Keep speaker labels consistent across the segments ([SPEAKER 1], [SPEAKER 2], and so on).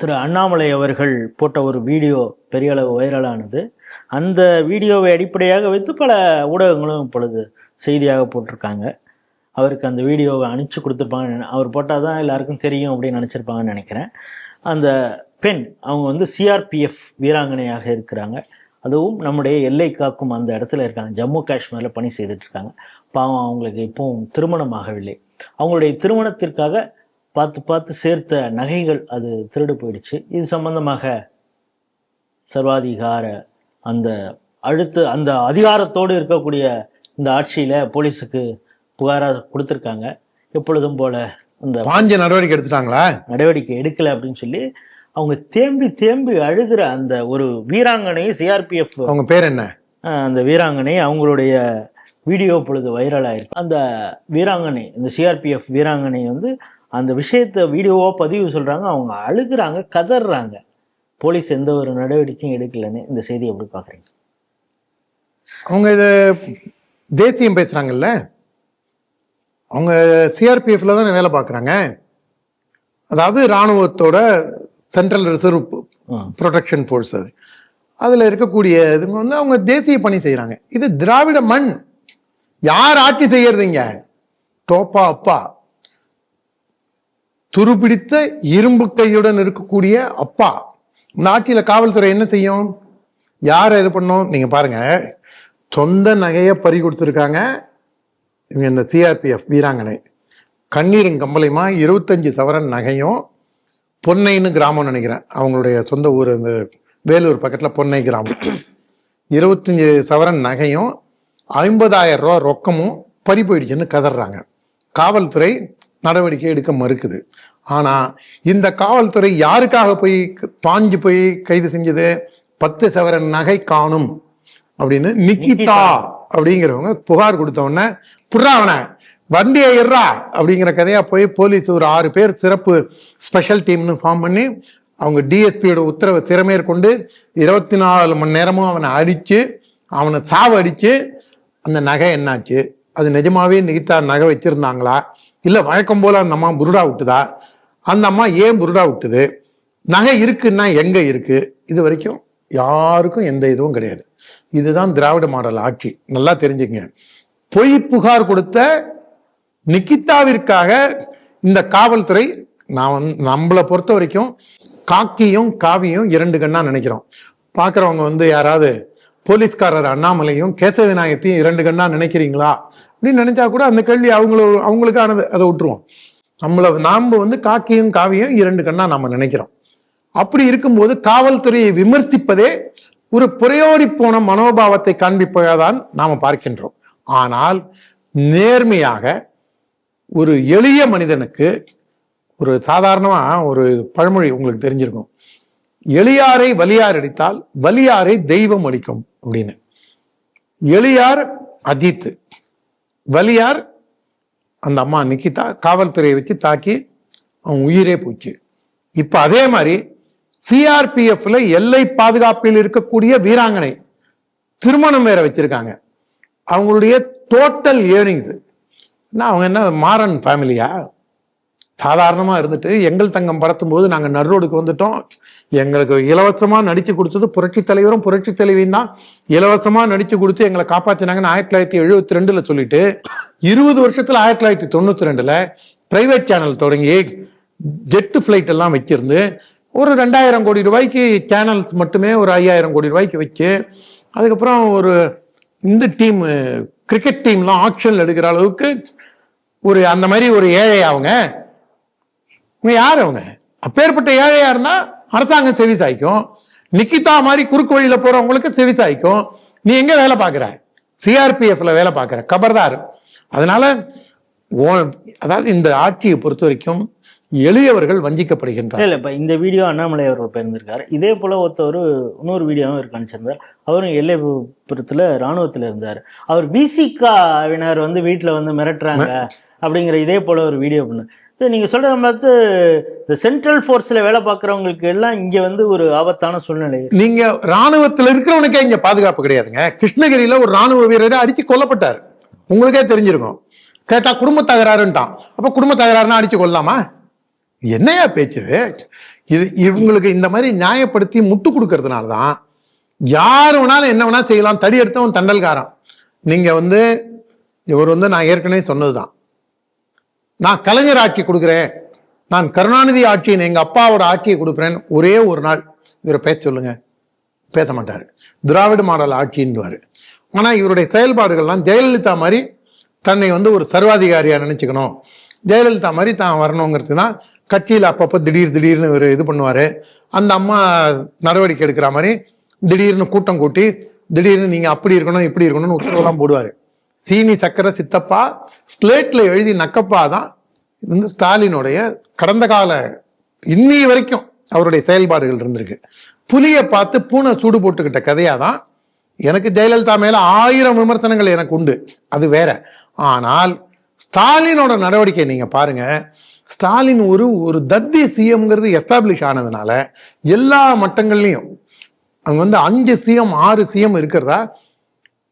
[SPEAKER 1] திரு அண்ணாமலை அவர்கள் போட்ட ஒரு வீடியோ பெரிய அளவு வைரலானது. அந்த வீடியோவை அடிப்படையாக வைத்து பல ஊடகங்களும் இப்பொழுது செய்தியாக போட்டிருக்காங்க. அவருக்கு அந்த வீடியோவை அனுப்பிச்சு கொடுத்துருப்பாங்க அவர் போட்டால் தான் எல்லாருக்கும் தெரியும் அப்படின்னு நினச்சிருப்பாங்கன்னு நினைக்கிறேன். அந்த பெண் அவங்க வந்து சிஆர்பிஎஃப் வீராங்கனையாக இருக்கிறாங்க. அதுவும் நம்முடைய எல்லை காக்கும் அந்த இடத்துல இருக்காங்க. ஜம்மு காஷ்மீரில் பணி செய்துட்டு இருக்காங்க. பாவம் அவங்களுக்கு இப்போவும் திருமணம் ஆகவில்லை. அவங்களுடைய திருமணத்திற்காக பார்த்து பார்த்து சேர்த்த நகைகள் அது திருடு போயிடுச்சு. இது சம்பந்தமாக சர்வாதிகார அந்த அடுத்து அந்த அதிகாரத்தோடு இருக்கக்கூடிய இந்த ஆட்சியில் போலீஸுக்கு புகாராக கொடுத்துருக்காங்க. எப்பொழுதும் போல அந்த
[SPEAKER 2] பாஞ்ச நடவடிக்கை எடுத்துட்டாங்களா?
[SPEAKER 1] நடவடிக்கை எடுக்கல அப்படின்னு சொல்லி அவங்க தேம்பி தேம்பி அழுகிற அந்த ஒரு வீராங்கனை சிஆர்பிஎஃப்
[SPEAKER 2] அவங்க பேர் என்ன?
[SPEAKER 1] அந்த வீராங்கனை அவங்களுடைய வீடியோ பொழுது வைரலாயிருக்கு அந்த வீராங்கனை இந்த சிஆர்பிஎஃப் வீராங்கனை வந்து அந்த விஷயத்தை வீடியோவாக பதிவு சொல்கிறாங்க அவங்க அழுகுறாங்க கதறாங்க. போலீஸ் எந்த ஒரு நடவடிக்கையும் எடுக்கலைன்னு இந்த செய்தி எப்படி பார்க்குறீங்க?
[SPEAKER 2] அவங்க இது தேசியம் பேசுறாங்கல்ல? அவங்க சிஆர்பிஎஃப்ல தானே வேலை பார்க்குறாங்க. அதாவது ராணுவத்தோட சென்ட்ரல் ரிசர்வ் ப்ரொடெக்ஷன் ஃபோர்ஸ் அது. அதில் இருக்கக்கூடிய இதுங்க வந்து அவங்க தேசிய பணி செய்கிறாங்க இது திராவிட மண். யார் ஆட்சி செய்யறதுங்க? தோப்பா அப்பா. துருபிடித்த இரும்பு கையுடன் இருக்கக்கூடிய அப்பா. நாட்டில் காவல்துறை என்ன செய்யும்? யாரை இது பண்ணும்? நீங்க பாருங்க. சொந்த நகையை பறி கொடுத்துருக்காங்க. இவங்க இந்த சிஆர்பிஎஃப் வீராங்கனை. கண்ணீரும் கம்பளையுமா? இருபத்தஞ்சு சவரன் நகையும் பொன்னைன்னு கிராமம்னு நினைக்கிறேன். அவங்களுடைய சொந்த ஊர் இந்த வேலூர் பக்கத்தில் பொன்னை கிராமம். இருபத்தஞ்சு சவரன் நகையும் ஐம்பதாயிரம் ரூபா ரொக்கமும் பறி போயிடுச்சுன்னு கதறாங்க. காவல்துறை நடவடிக்கை எடுக்க மறுக்குது. ஆனா இந்த காவல்துறை யாருக்காக போய் பாஞ்சு போய் கைது செஞ்சது? பத்து சவரன் நகை காணும் அப்படின்னு நிக்கிதா அப்படிங்கிறவங்க புகார் கொடுத்த உடனே புறா அவனை வண்டியை எறா அப்படிங்கிற கதையா போய் போலீஸ் ஒரு ஆறு பேர் சிறப்பு ஸ்பெஷல் டீம்னு ஃபார்ம் பண்ணி அவங்க டிஎஸ்பியோட உத்தரவை திறமேற்கொண்டு இருபத்தி நாலு மணி நேரமும் அவனை அடிச்சு அவனை சாவடிச்சு அந்த நகை என்னாச்சு? அது நிஜமாவே நிகிதா நகை வச்சிருந்தாங்களா? இல்லை வழக்கம் போல அந்த அம்மா புருடா விட்டுதா? அந்த அம்மா ஏன் புருடா விட்டுது? நகை இருக்குன்னா எங்கே இருக்குது இது வரைக்கும் யாருக்கும் எந்த இதுவும் கிடையாது. இதுதான் திராவிட மாடல் ஆட்சி. நல்லா தெரிஞ்சுங்க பொய் புகார் கொடுத்த நிக்கிதாவிற்காக இந்த காவல்துறை நான் வந்து நம்மளை பொறுத்த வரைக்கும் காக்கியும் காவியும் இரண்டு கண்ணா நினைக்கிறோம். பார்க்குறவங்க வந்து யாராவது போலீஸ்காரர் அண்ணாமலையும் கேசவ விநாயகத்தையும் இரண்டு கண்ணா நினைக்கிறீங்களா? அப்படின்னு நினைச்சா கூட அந்த கேள்வி அவங்கள அவங்களுக்கானது அதை விட்டுருவோம். நம்மளை நாம் வந்து காக்கியும் காவியும் இரண்டு கண்ணா நம்ம நினைக்கிறோம். அப்படி இருக்கும்போது காவல்துறையை விமர்சிப்பதே ஒரு புறையோடி போன மனோபாவத்தை காண்பிப்பதான் நாம பார்க்கின்றோம். ஆனால் நேர்மையாக ஒரு எளிய மனிதனுக்கு ஒரு சாதாரணமா ஒரு பழமொழி உங்களுக்கு தெரிஞ்சிருக்கும். எளியாரை வலியார் அடித்தால் வலியாரை தெய்வம் அடிக்கும். அப்படின்னு. எளியார் அஜித் வலியார் அந்த அம்மா நிக்கிதா காவல்துறையை வச்சு தாக்கி அவன் உயிரே போச்சு. இப்போ அதே மாதிரி சிஆர்பிஎஃப்ல எல்லை பாதுகாப்பில் இருக்கக்கூடிய வீராங்கனை திருமணம் வேற வச்சிருக்காங்க. அவங்களுடைய டோட்டல் ஏர்னிங்ஸ் அவங்க என்ன மாறன் ஃபேமிலியா சாதாரணமாக இருந்துட்டு எங்கள் தங்கம் படத்தும் போது நாங்கள் நர்ரோடுக்கு வந்துட்டோம். எங்களுக்கு இலவசமாக நடித்து கொடுத்தது புரட்சி தலைவரும் புரட்சி தலைவியும் தான். இலவசமாக நடித்து கொடுத்து எங்களை காப்பாற்றினாங்கன்னு ஆயிரத்தி தொள்ளாயிரத்தி எழுபத்தி ரெண்டில் சொல்லிட்டு இருபது வருஷத்தில் ஆயிரத்தி தொள்ளாயிரத்தி தொண்ணூற்றி ரெண்டில் பிரைவேட் சேனல் தொடங்கி ஜெட்டு ஃப்ளைட் எல்லாம் வச்சிருந்து ஒரு ரெண்டாயிரம் கோடி ரூபாய்க்கு சேனல்ஸ் மட்டுமே ஒரு ஐயாயிரம் கோடி ரூபாய்க்கு வச்சு அதுக்கப்புறம் ஒரு இந்த டீம் கிரிக்கெட் டீம்லாம் ஆக்ஷன் எடுக்கிற அளவுக்கு ஒரு அந்த மாதிரி ஒரு ஏழை அவங்க இவங்க யார் அவங்க அப்பேற்பட்ட ஏழையா இருந்தா அரசாங்கம் செவி சாய்க்கும். நிக்கிதா மாதிரி குறுக்கு வழியில போறவங்களுக்கு செவி சாய்க்கும். நீ எங்க வேலை பார்க்குற? சிஆர்பிஎஃப்ல வேலை பார்க்குற. கபர்தார். அதனால அதாவது இந்த ஆட்சியை பொறுத்த வரைக்கும் எளியவர்கள் வஞ்சிக்கப்படுகின்றனர்
[SPEAKER 1] இல்லை இப்போ இந்த வீடியோ அண்ணாமலை அவர்கள் பகிர்ந்திருக்காரு. இதே போல ஒருத்தர் இன்னொரு வீடியோவும் இருக்கு அனுப்பிச்சிருந்தார். அவரும் எல்லைப்புறத்தில் ராணுவத்தில் இருந்தார். அவர் பிசிகாவினர் வந்து வீட்டில் வந்து மிரட்டுறாங்க அப்படிங்கிற இதே போல ஒரு வீடியோ பண்ணு இது நீங்கள் சொல்கிற பார்த்து இந்த சென்ட்ரல் ஃபோர்ஸில் வேலை பார்க்குறவங்களுக்கு எல்லாம் இங்கே வந்து ஒரு ஆபத்தான சூழ்நிலை.
[SPEAKER 2] நீங்கள் ராணுவத்தில் இருக்கிறவனுக்கே இங்கே பாதுகாப்பு கிடையாதுங்க. கிருஷ்ணகிரியில் ஒரு ராணுவ வீரரை அடித்து கொல்லப்பட்டார். உங்களுக்கே தெரிஞ்சிருக்கும். கேட்டால் குடும்ப தகராறுன்ட்டான். அப்போ குடும்ப தகராறுனா அடித்து கொள்ளலாமா என்னையா பேச்சு? இது? இவங்களுக்கு இந்த மாதிரி நியாயப்படுத்தி முட்டு கொடுக்கறதுனால தான் யார் வேணாலும் என்ன வேணால் செய்யலாம். தடி எடுத்தவன் தண்டல்காரன். நீங்கள் வந்து இவர் வந்து நான் ஏற்கனவே சொன்னது தான் நான் கலைஞர் ஆட்சி கொடுக்குறேன். நான் கருணாநிதி ஆட்சியின் எங்கள் அப்பாவோட ஆட்சியை கொடுக்குறேன்னு ஒரே ஒரு நாள். இவரை பேச சொல்லுங்க. பேச மாட்டார். திராவிட மாடல் ஆட்சின்னுவார் ஆனால் இவருடைய செயல்பாடுகள்லாம் ஜெயலலிதா மாதிரி தன்னை வந்து ஒரு சர்வாதிகாரியாக நினச்சிக்கணும். ஜெயலலிதா மாதிரி தான் வரணுங்கிறது தான் கட்சியில் அப்பப்போ திடீர் திடீர்னு இவர் இது பண்ணுவார். அந்த அம்மா நடவடிக்கை எடுக்கிற மாதிரி திடீர்னு கூட்டம் கூட்டி திடீர்னு நீங்கள் அப்படி இருக்கணும் இப்படி இருக்கணும்னு உத்தரவெல்லாம் போடுவார். சீனி சக்கரை சித்தப்பா ஸ்லேட்ல எழுதி நக்கப்பா தான் வந்து ஸ்டாலினுடைய கடந்த கால இன்னி வரைக்கும் அவருடைய செயல்பாடுகள் இருந்திருக்கு. புலியை பார்த்து பூனை சூடு போட்டுக்கிட்ட கதையாக தான் எனக்கு ஜெயலலிதா மேல ஆயிரம் விமர்சனங்கள் எனக்கு உண்டு. அது வேற. ஆனால் ஸ்டாலினோட நடவடிக்கை நீங்க பாருங்க. ஸ்டாலின் ஒரு ஒரு தத்தி சிஎம்ங்கிறது எஸ்டாப்ளிஷ் ஆனதுனால எல்லா மட்டங்கள்லையும் அங்க வந்து அஞ்சு சிஎம் ஆறு சிஎம் இருக்கிறதா?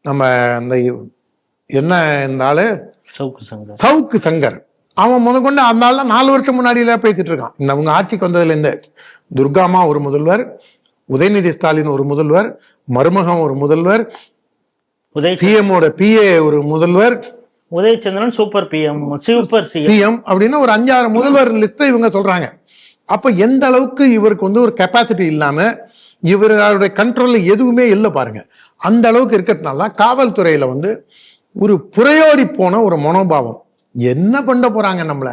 [SPEAKER 2] நம்ம அந்த என்ன இந்த ஆளு
[SPEAKER 1] சவுக்கு சங்கர்.
[SPEAKER 2] சவுக்கு சங்கர். அவன் முதற்கொண்டு அந்த ஆள்லாம் நாலு வருஷம் முன்னாடியில பேசிட்டு இருக்கான். இந்த அவங்க ஆட்சிக்கு வந்ததுல இருந்து துர்காமா ஒரு முதல்வர் உதயநிதி ஸ்டாலின் ஒரு முதல்வர் மருமகன் ஒரு முதல்வர்
[SPEAKER 1] உதய்
[SPEAKER 2] சிஎம்மோட பிஏ ஒரு முதல்வர்
[SPEAKER 1] Udhayachandran super PM super CM
[SPEAKER 2] அப்படின்னு ஒரு அஞ்சாறு முதல்வர் லிஸ்ட் இவங்க சொல்றாங்க. அப்ப எந்த அளவுக்கு இவருக்கு வந்து ஒரு கெப்பாசிட்டி இல்லாம இவருடைய கண்ட்ரோல்ல எதுவுமே இல்லை பாருங்க. அந்த அளவுக்கு இருக்கிறதுனால தான் காவல்துறையில வந்து ஒரு புறையோடி போன ஒரு மனோபாவம். என்ன பண்ண போறாங்க நம்மள?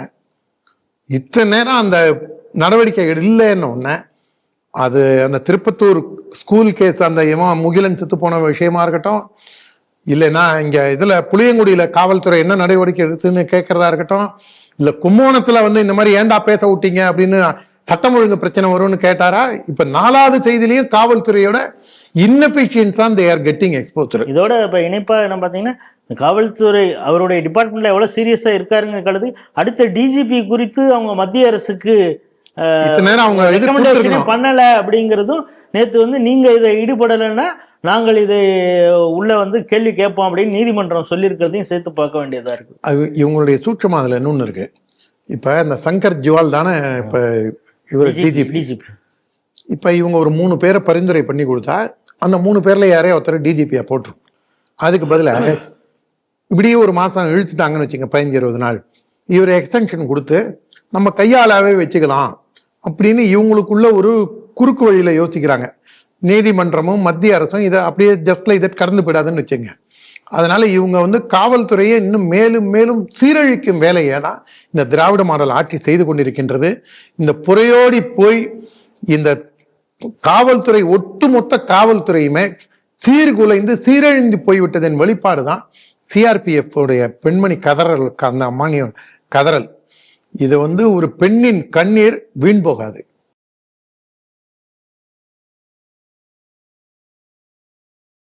[SPEAKER 2] இத்தனை நேரம் அந்த நடவடிக்கைகள் இல்லைன்னு உடனே அது அந்த திருப்பத்தூர் ஸ்கூல் கேஸ் அந்த இவன் முகிலன் செத்து போன விஷயமா இருக்கட்டும் இல்லைன்னா இங்க இதுல புளியங்குடியில காவல்துறை என்ன நடவடிக்கை எடுத்துன்னு கேட்கறதா இருக்கட்டும் இல்ல கும்போணத்துல வந்து இந்த மாதிரி ஏன்டா பேச விட்டீங்க அப்படின்னு சட்டம் ஒழுங்கு பிரச்சனை வரும்னு கேட்டாரா? இப்ப நாலாவது செய்திலையும் காவல்துறையோட இன்னபிஷியன்ஸ் தான் தே ஆர் கெட்டிங் எக்ஸ்போசர்
[SPEAKER 1] இதோட இப்ப இணைப்பா என்ன பாத்தீங்கன்னா காவல்துறை அவருடைய டிபார்ட்மெண்ட்ல எவ்வளவு சீரியஸா இருக்காருங்க கழுது அடுத்த டிஜிபி குறித்து அவங்க மத்திய அரசுக்கு ரெக்கமெண்டேஷனே. பண்ணல அப்படிங்கிறதும் நேத்து வந்து நீங்க இதை ஈடுபடலைன்னா நாங்கள் இதை உள்ள வந்து கேள்வி கேட்போம் அப்படின்னு நீதிமன்றம் சொல்லியிருக்கிறதையும் சேர்த்து பார்க்க வேண்டியதா இருக்கு
[SPEAKER 2] அது இவங்களுடைய சூட்சமா அதுல இன்னொன்னு இருக்கு. இப்ப இந்த சங்கர் ஜுவால் தானே இப்ப இவர் டிஜிபி
[SPEAKER 1] டிஜிபி
[SPEAKER 2] இப்ப இவங்க ஒரு மூணு பேரை பரிந்துரை பண்ணி கொடுத்தா அந்த மூணு பேர்ல யாரையோ ஒருத்தர் டிஜிபியா போட்டுரும். அதுக்கு பதிலா இப்படியே ஒரு மாதம் இழுத்துட்டாங்கன்னு வச்சுங்க பதினஞ்சு இருபது நாள். இவர் எக்ஸ்டென்ஷன் கொடுத்து நம்ம கையாளாவே வச்சுக்கலாம் அப்படின்னு இவங்களுக்குள்ள ஒரு குறுக்கு வழியில் யோசிக்கிறாங்க. நீதிமன்றமும் மத்திய அரசும் இதை அப்படியே ஜஸ்ட்ல இதை கடந்து போயிடாதுன்னு வச்சுங்க. அதனால இவங்க வந்து காவல்துறையை இன்னும் மேலும் மேலும் சீரழிக்கும் வேலையை தான் இந்த திராவிட மாடல் ஆட்சி செய்து கொண்டிருக்கின்றது. இந்த புறையோடி போய் இந்த காவல்துறை ஒட்டுமொத்த காவல்துறையுமே சீர்குலைந்து சீரழிந்து போய்விட்டதன் வெளிப்பாடு தான் சிஆர்பிஎஃப் உடைய பெண்மணி கதறல் அந்த அம்மானியோட கதறல். இது வந்து ஒரு பெண்ணின் கண்ணீர் வீண் போகாது.